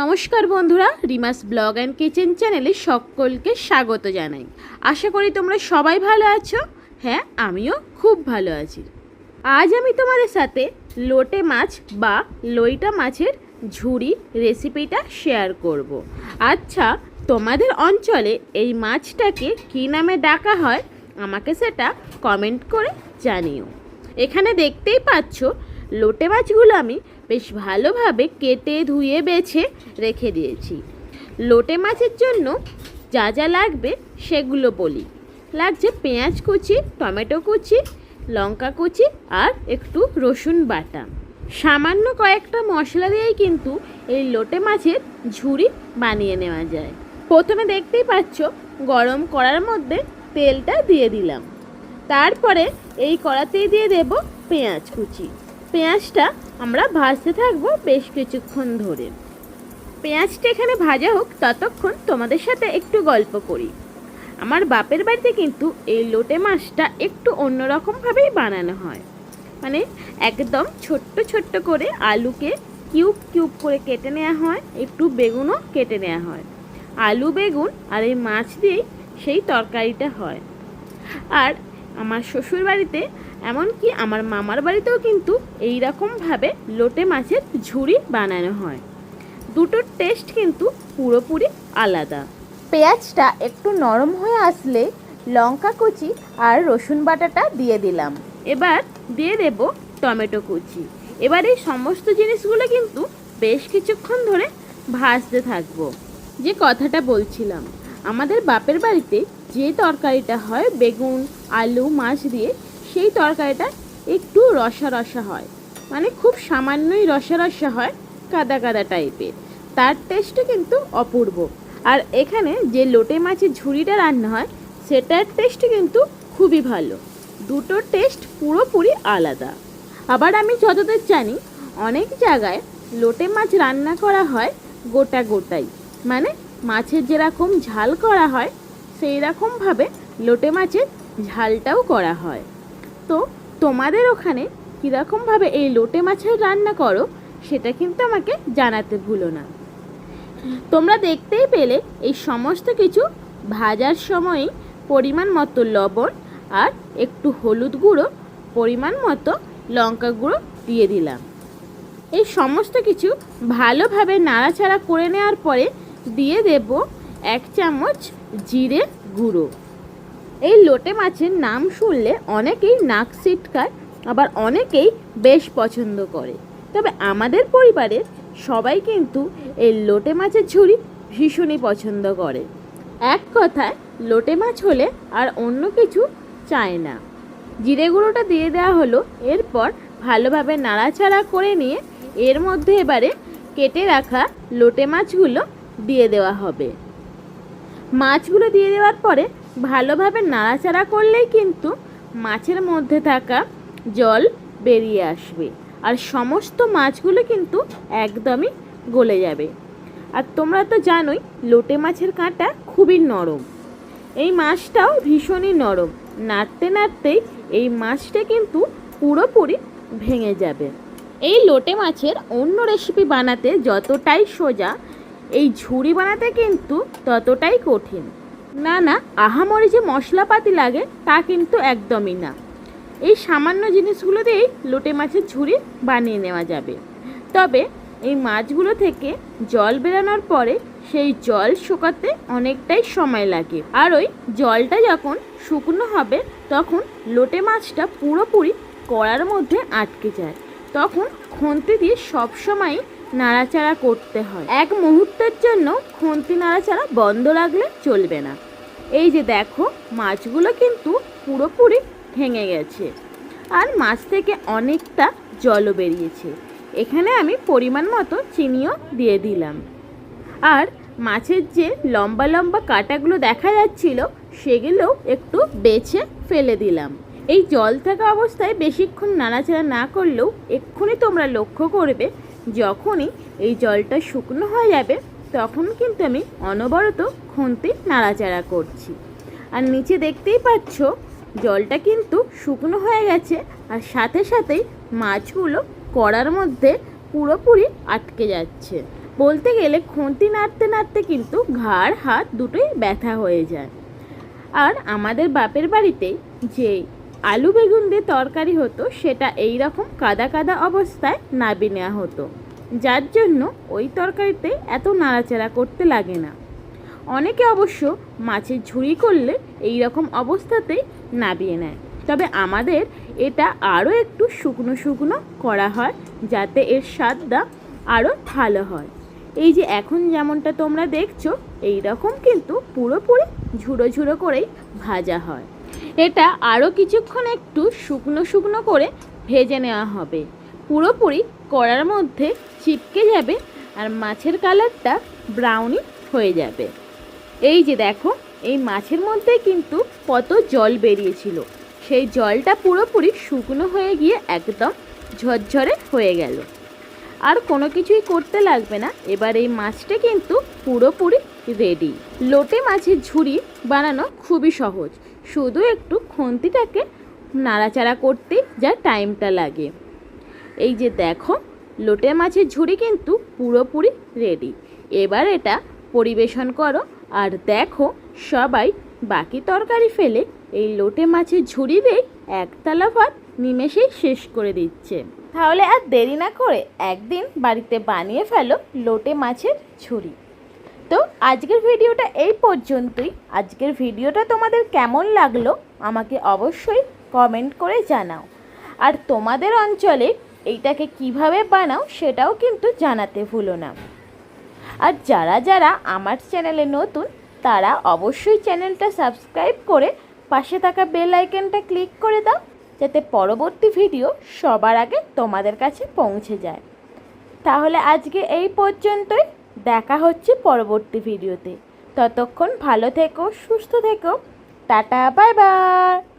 নমস্কার বন্ধুরা, রিমাস blog and kitchen চ্যানেলে সকলকে স্বাগত জানাই। আশা করি তোমরা সবাই ভালো আছো। হ্যাঁ আমিও খুব ভালো আছি। আজ আমি তোমাদের সাথে লোটে মাছ বা লইটা মাছের ঝুড়ি রেসিপিটা শেয়ার করব। আচ্ছা তোমাদের অঞ্চলে এই মাছটাকে কী নামে ডাকা হয়? আমাকে সেটা কমেন্ট করে জানিও। এখানে দেখতেই পাচ্ছ, লোটে মাছগুলো আমি বেশ ভালোভাবে কেটে, ধুয়ে, বেছে রেখে দিয়েছি। লোটে মাছের জন্য যা যা লাগবে সেগুলো বলি। লাগছে পেঁয়াজ কুচি, টমেটো কুচি, লঙ্কা কুচি আর একটু রসুন বাটা। সামান্য কয়েকটা মশলা দিয়েই কিন্তু এই লোটে মাছের ঝুড়ি বানিয়ে নেওয়া যায়। প্রথমে দেখতেই পাচ্ছ, গরম করার মধ্যে তেলটা দিয়ে দিলাম। তারপরে এই কড়াতেই দিয়ে দেব পেঁয়াজ কুচি। পেঁয়াজটা আমরা ভাজতে থাকব বেশ কিছুক্ষণ ধরে। পেঁয়াজটা এখানে ভাজা হোক, ততক্ষণ তোমাদের সাথে একটু গল্প করি। আমার বাপের বাড়িতে কিন্তু এই লোটে মাছটা একটু অন্যরকমভাবেই বানানো হয়। মানে একদম ছোট্ট ছোট্ট করে আলুকে কিউব কিউব করে কেটে নেওয়া হয়, একটু বেগুনও কেটে নেওয়া হয়। আলু, বেগুন আর এই মাছ দিয়েই সেই তরকারিটা হয়। আর আমার শ্বশুর বাড়িতে এমনকি আমার মামার বাড়িতেও কিন্তু এই রকমভাবে লোটে মাছের ঝুড়ি বানানো হয়। দুটোর টেস্ট কিন্তু পুরোপুরি আলাদা। পেঁয়াজটা একটু নরম হয়ে আসলে লঙ্কা কুচি আর রসুন বাটাটা দিয়ে দিলাম। এবার দিয়ে দেব টমেটো কুচি। এবার এই সমস্ত জিনিসগুলো কিন্তু বেশ কিছুক্ষণ ধরে ভাজতে থাকব। যে কথাটা বলছিলাম, আমাদের বাপের বাড়িতে যে তরকারিটা হয়, বেগুন, আলু, মাছ দিয়ে সেই তরকারিটা একটু রসা রসা হয়। মানে খুব সামান্যই রসা রসা হয়, কাদা কাদা টাইপের। তার টেস্টও কিন্তু অপূর্ব। আর এখানে যে লোটে মাছের ঝুড়িটা রান্না হয়, সেটার টেস্ট কিন্তু খুবই ভালো। দুটো টেস্ট পুরোপুরি আলাদা। আবার আমি যতদূর জানি, অনেক জায়গায় লোটে মাছ রান্না করা হয় গোটা গোটাই। মানে মাছের যেরকম ঝাল করা হয় সেই রকমভাবে লোটে মাছের ঝালটাও করা হয়। তো তোমাদের ওখানে কীরকমভাবে এই লোটে মাছের রান্না করো, সেটা কিন্তু আমাকে জানাতে ভুলো না। তোমরা দেখতেই পেলে এই সমস্ত কিছু ভাজার সময়ই পরিমাণ মতো লবণ আর একটু হলুদ গুঁড়ো পরিমাণ মতো লঙ্কা গুঁড়ো দিয়ে দিলাম। এই সমস্ত কিছু ভালোভাবে নাড়াচাড়া করে নেওয়ার পরে দিয়ে দেব এক চামচ জিরে গুঁড়ো। এই লোটে মাছের নাম শুনলে অনেকেই নাক সিটকায় আবার অনেকেই বেশ পছন্দ করে। তবে আমাদের পরিবারের সবাই কিন্তু এই লোটে মাছের ঝুড়ি ভীষণই পছন্দ করে। এক কথায়, লোটে মাছ হলে আর অন্য কিছু চায় না। জিরে গুঁড়োটা দিয়ে দেওয়া হলো, এরপর ভালোভাবে নাড়াচাড়া করে নিয়ে এর মধ্যে এবারে কেটে রাখা লোটে মাছগুলো দিয়ে দেওয়া হবে। মাছগুলো দিয়ে দেওয়ার পরে ভালোভাবে নাড়াচাড়া করলেই কিন্তু মাছের মধ্যে থাকা জল বেরিয়ে আসবে। আর সমস্ত মাছগুলো কিন্তু একদমই গলে যাবে। আর তোমরা তো জানোই, লোটে মাছের কাঁটা খুবই নরম। এই মাছটাও ভীষণই নরম। নাড়তে নাড়তেই এই মাছটা কিন্তু পুরোপুরি ভেঙে যাবে। এই লোটে মাছের অন্য রেসিপি বানাতে যতটাই সোজা, এই ঝুড়ি বানাতে কিন্তু ততটাই কঠিন। না না, আহামরি যে মশলাপাতি লাগে তা কিন্তু একদমই না। এই সামান্য জিনিসগুলো দিয়েই লোটে মাছের ঝুড়ি বানিয়ে নেওয়া যাবে। তবে এই মাছগুলো থেকে জল বেরানোর পরে সেই জল শুকাতে অনেকটাই সময় লাগে। আর ওই জলটা যখন শুকনো হবে, তখন লোটে মাছটা পুরোপুরি কড়ার মধ্যে আটকে যায়। তখন খুন্তি দিয়ে সবসময় নাড়াচাড়া করতে হয়। এক মুহূর্তের জন্য খুন্তি নাড়াচাড়া বন্ধ রাখলে চলবে না। এই যে দেখো, মাছগুলো কিন্তু পুরোপুরি ভেঙে গেছে আর মাছ থেকে অনেকটা জলও বেরিয়েছে। এখানে আমি পরিমাণ মতো চিনিও দিয়ে দিলাম। আর মাছের যে লম্বা লম্বা কাঁটাগুলো দেখা যাচ্ছিল সেগুলো একটু বেছে ফেলে দিলাম। এই জল থাকা অবস্থায় বেশিক্ষণ নাড়াচাড়া না করলেও এক্ষুনি তোমরা লক্ষ্য করবে যখনই এই জলটা শুকনো হয়ে যাবে, তখন কিন্তু আমি অনবরত খুন্তি নাড়াচাড়া করছি। আর নিচে দেখতেই পাচ্ছ, জলটা কিন্তু শুকনো হয়ে গেছে আর সাথে সাথেই মাছগুলো কড়ার মধ্যে পুরোপুরি আটকে যাচ্ছে। বলতে গেলে খুন্তি নাড়তে নাড়তে কিন্তু ঘাড়, হাত দুটোই ব্যথা হয়ে যায়। আর আমাদের বাপের বাড়িতে যে আলু বেগুন দিয়ে তরকারি হতো, সেটা এই রকম কাদা কাদা অবস্থায় নাবি নেওয়া হতো। যার জন্য ওই তরকারিতে এত নাড়াচাড়া করতে লাগে না। অনেকে অবশ্য মাছের ঝুড়ি করলে এই রকম অবস্থাতেই নাবিয়ে নেয়। তবে আমাদের এটা আরও একটু শুকনো শুকনো করা হয়, যাতে এর স্বাদটা আরও ভালো হয়। এই যে এখন যেমনটা তোমরা দেখছ এই রকম কিন্তু পুরোপুরি ঝুড়ো ঝুড়ো করেই ভাজা হয়। এটা আরও কিছুক্ষণ একটু শুকনো শুকনো করে ভেজে নেওয়া হবে। পুরোপুরি কড়ার মধ্যে চিপকে যাবে আর মাছের কালারটা ব্রাউনি হয়ে যাবে। এই যে দেখো, এই মাছের মধ্যে কিন্তু কত জল বেরিয়েছিল। সেই জলটা পুরোপুরি শুকনো হয়ে গিয়ে একদম ঝরঝরে হয়ে গেল। আর কোনো কিছুই করতে লাগবে না। এবার এই মাছটা কিন্তু পুরোপুরি রেডি লোটে মাছের ঝুড়ি বানানো খুবই সহজ। শুধু একটু খন্তিটাকে নাড়াচাড়া করতে যা টাইমটা লাগে। এই যে দেখো লোটে মাছের ঝুড়ি কিন্তু পুরোপুরি রেডি এবার এটা পরিবেশন করো আর দেখো, সবাই বাকি তরকারি ফেলে এই লোটে মাছের ঝুড়ি দিয়ে একতলা ভাত নিমেষেই শেষ করে দিচ্ছে। তাহলে আর দেরি না করে একদিন বাড়িতে বানিয়ে ফেলো লোটে মাছের ঝুড়ি। তো আজকের ভিডিওটা এই পর্যন্তই। আজকের ভিডিওটা তোমাদের কেমন লাগল আমাকে অবশ্যই কমেন্ট করে জানাও। আর তোমাদের অঞ্চলে এইটাকে কীভাবে বানাও সেটাও কিন্তু জানাতে ভুলো না। আর যারা যারা আমার চ্যানেলে নতুন, তারা অবশ্যই চ্যানেলটা সাবস্ক্রাইব করে পাশে থাকা বেল আইকনটা ক্লিক করে দাও, যাতে পরবর্তী ভিডিও সবার আগে তোমাদের কাছে পৌঁছে যায়। তাহলে আজকে এই পর্যন্তই। দেখা হচ্ছে পরবর্তী ভিডিওতে। ততক্ষণ ভালো থেকো সুস্থ থেকো। Tata bye bye.